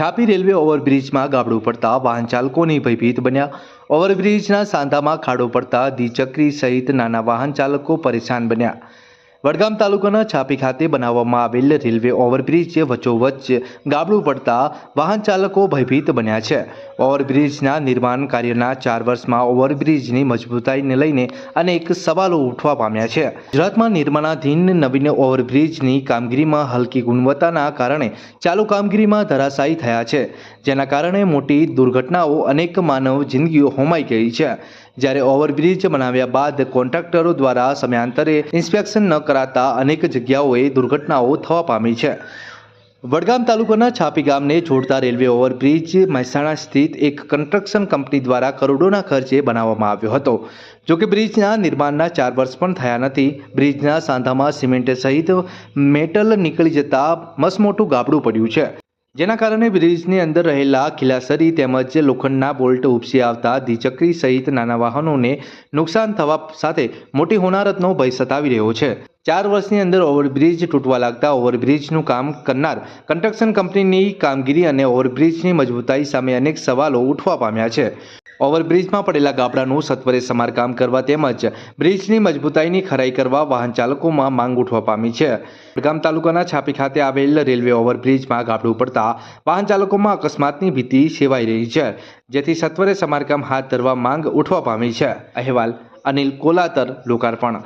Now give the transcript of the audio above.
છાપી રેલવે ઓવરબ્રિજમાં ગાબડું પડતા વાહન ચાલકોની ભયભીત બન્યા. ઓવરબ્રિજના સાંધામાં ખાડો પડતા દ્વિચક્રી સહિત નાના વાહન ચાલકો પરેશાન બન્યા. વડગામ તાલુકાના છાપી ખાતે બનાવવામાં આવેલ રેલવે ઓવરબ્રિજ વચ્ચોવચ્ચ ગાબડું પડતા વાહન ચાલકો ભયભીત બન્યા છે. ઓવરબ્રિજના નિર્માણ કાર્યના ચાર વર્ષમાં ઓવરબ્રિજની મજબૂતાઈને લઈને અનેક સવાલો ઉઠવા પામ્યા છે. ગુજરાતમાં નિર્માણાધીન નવીન ઓવરબ્રિજની કામગીરીમાં હલકી ગુણવત્તાના કારણે ચાલુ કામગીરીમાં ધરાશાયી થયા છે. જેના કારણે મોટી દુર્ઘટનાઓ અનેક માનવ જિંદગીઓ હોમાઈ ગઈ છે. જ્યારે ઓવરબ્રિજ બનાવ્યા બાદ કોન્ટ્રાક્ટરો દ્વારા સમયાંતરે ઇન્સ્પેક્શન ન કરાતા અનેક જગ્યાઓએ દુર્ઘટનાઓ થવા પામી છે. વડગામ તાલુકાના છાપી ગામને જોડતા રેલવે ઓવરબ્રિજ મહેસાણા સ્થિત એક કન્સ્ટ્રક્શન કંપની દ્વારા કરોડોના ખર્ચે બનાવવામાં આવ્યો હતો. જોકે બ્રિજના નિર્માણના ચાર વર્ષ પણ થયા નથી. બ્રિજના સાંધામાં સિમેન્ટ સહિત મેટલ નીકળી જતા મસમોટું ગાબડું પડ્યું છે. જેના કારણે બ્રિજની અંદર રહેલા ખીલાસરી તેમજ લોખંડના બોલ્ટ ઉપસી આવતા દ્વિચક્રી સહિત નાના વાહનોને નુકસાન થવા સાથે મોટી હોનારતનો ભય સતાવી રહ્યો છે. ચાર વર્ષની અંદર ઓવરબ્રિજ તૂટવા લાગતા ઓવરબ્રિજનું કામ કરનાર કન્સ્ટ્રક્શન કંપનીની કામગીરી અને ઓવરબ્રિજની મજબૂતાઈ સામે અનેક સવાલો ઉઠવા પામ્યા છે. ઓવરબ્રિજમાં પડેલા ગાબડાનું સત્વરે સમારકામ કરવા તેમજ બ્રિજની મજબૂતાઈની ખરાઈ કરવા વાહન ચાલકોમાં માંગ ઉઠવા પામી છે. વડગામ તાલુકાના છાપી ખાતે આવેલ રેલવે ઓવરબ્રિજમાં ગાબડું પડતા વાહન ચાલકોમાં અકસ્માતની ભીતિ સેવાઈ રહી છે, જેથી સત્વરે સમારકામ હાથ ધરવા માંગ ઉઠવા પામી છે. અહેવાલ અનિલ કોલાતર, લોકાર્પણ.